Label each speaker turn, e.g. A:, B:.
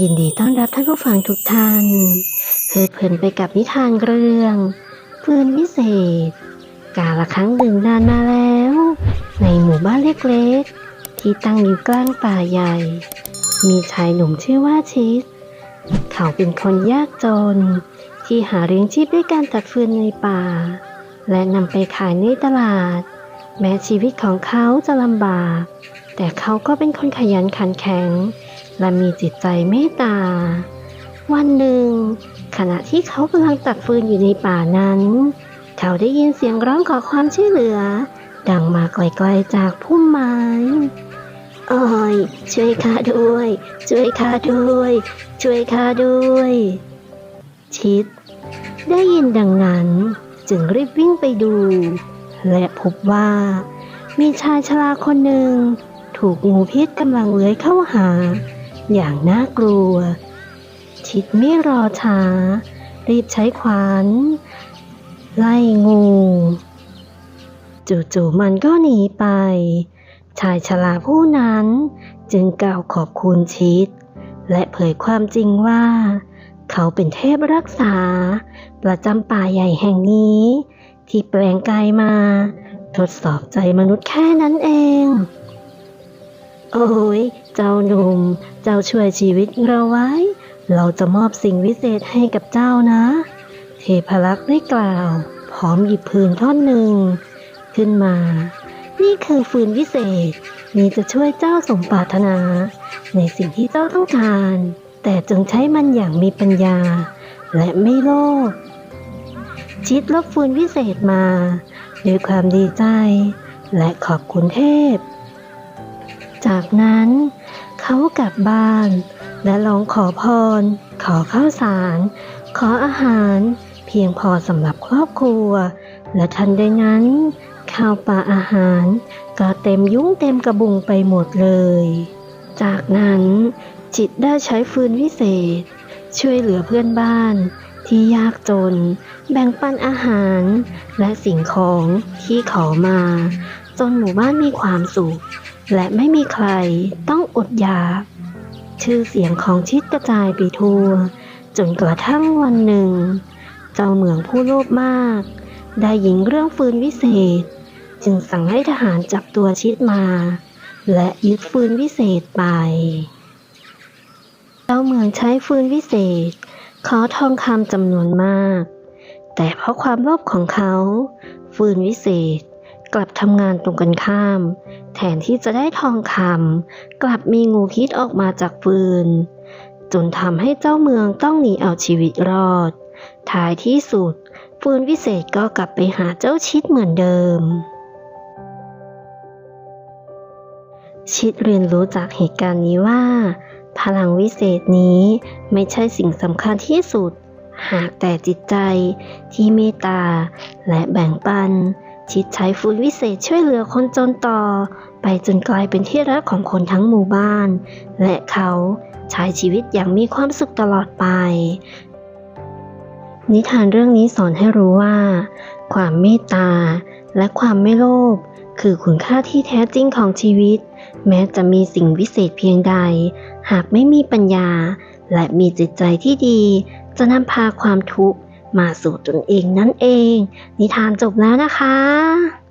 A: ยินดีต้อนรับท่านผู้ฟังทุกท่านเพลิดเพลินไปกับนิทานเรื่องฟืนวิเศษ กาละครั้งหนึ่งนานมาแล้ว ในหมู่บ้านเล็กๆ ที่ตั้งอยู่กลางป่าใหญ่ มีชายหนุ่มชื่อว่าชิส เขาเป็นคนยากจน ที่หาเลี้ยงชีพด้วยการตัดฟืนในป่า และนำไปขายในตลาด แม้ชีวิตของเขาจะลำบาก แต่เขาก็เป็นคนขยันขันแข็ง และมีจิตใจเมตตา วันหนึ่ง ขณะที่เขากำลังตัดฟืนอยู่ในป่านั้น เขาได้ยินเสียงร้องขอความช่วยเหลือ ดังมาไกลๆจากพุ่มไม้โอ้ยช่วยข้าด้วย ช่วยข้าด้วย ช่วยข้าด้วย ชิด ได้ยินดังนั้น จึงรีบวิ่งไปดู และพบว่า มีชายชราคนหนึ่ง ถูกงูพิษกำลังเลื้อยเข้าหา อย่างน่ากลัว ชิดไม่รอช้า รีบใช้ขวานไล่งูจู่ๆมันก็หนีไป ชายชราผู้นั้นจึงกล่าวขอบคุณชิด และเผยความจริงว่า เขาเป็นเทพรักษา ประจำป่าใหญ่แห่งนี้ ที่แปลงกายมา ทดสอบใจมนุษย์แค่นั้นเอง โอ้ย เจ้าหนุ่ม เจ้าช่วยชีวิตเราไว้ เราจะมอบสิ่งวิเศษให้กับเจ้านะ เทพลักษ์ได้กล่าว พร้อมหยิบพื้นท่อนหนึ่ง ขึ้นมา นี่คือฟืนวิเศษ นี่จะช่วยเจ้าสมปรารถนา ในสิ่งที่เจ้าต้องการ แต่จงใช้มันอย่างมีปัญญา และไม่โลภ ชิดลบฟืนวิเศษมา ด้วยความดีใจ และขอบคุณเทพ จากนั้นเขากลับบ้าน และลองขอพร ขอข้าวสาร ขออาหาร เพียงพอสำหรับครอบครัว และทันใดนั้น ข้าวปลาอาหาร ก็เต็มยุ้งเต็มกระบุงไปหมดเลย จากนั้นจิตได้ใช้ฟืนวิเศษ ช่วยเหลือเพื่อนบ้าน ที่ยากจน แบ่งปันอาหาร และสิ่งของที่ขอมา จนหมู่บ้านมีความสุข และไม่มีใครต้องอดอยาก ชื่อเสียงของชิดกระจายไปทั่ว จนกระทั่งวันหนึ่ง เจ้าเมืองผู้โลภมาก ได้ยินเรื่องฟืนวิเศษ จึงสั่งให้ทหารจับตัวชิดมา และยึดฟืนวิเศษไป เจ้าเมืองใช้ฟืนวิเศษ ขอทองคำจำนวนมาก แต่เพราะความโลภของเขา ฟืนวิเศษ กลับทำงานตรงกันข้าม แทนที่จะได้ทองคำกลับมีงูพิษออกมาจากฟืน จนทำให้เจ้าเมืองต้องหนีเอาชีวิตรอด ท้ายที่สุดฟืนวิเศษก็กลับไปหาเจ้าชิดเหมือนเดิม ชิดเรียนรู้จากเหตุการณ์นี้ว่า พลังวิเศษนี้ไม่ใช่สิ่งสำคัญที่สุด หากแต่จิตใจที่เมตตาและแบ่งปัน ชิดใช้ฟืนวิเศษช่วยเหลือคนจนต่อ ไปจนกลายเป็นที่รักของคนทั้งหมู่บ้าน และเขาใช้ชีวิตอย่างมีความสุขตลอดไป นิทานเรื่องนี้สอนให้รู้ว่า ความเมตตา และความไม่โลภคือคุณค่าที่แท้จริงของชีวิต แม้จะมีสิ่งวิเศษเพียงใด หากไม่มีปัญญา และมีจิตใจที่ดี จะนำพาความทุกข์ มาสู่ตนเองนั่นเอง นิทานจบแล้วนะคะ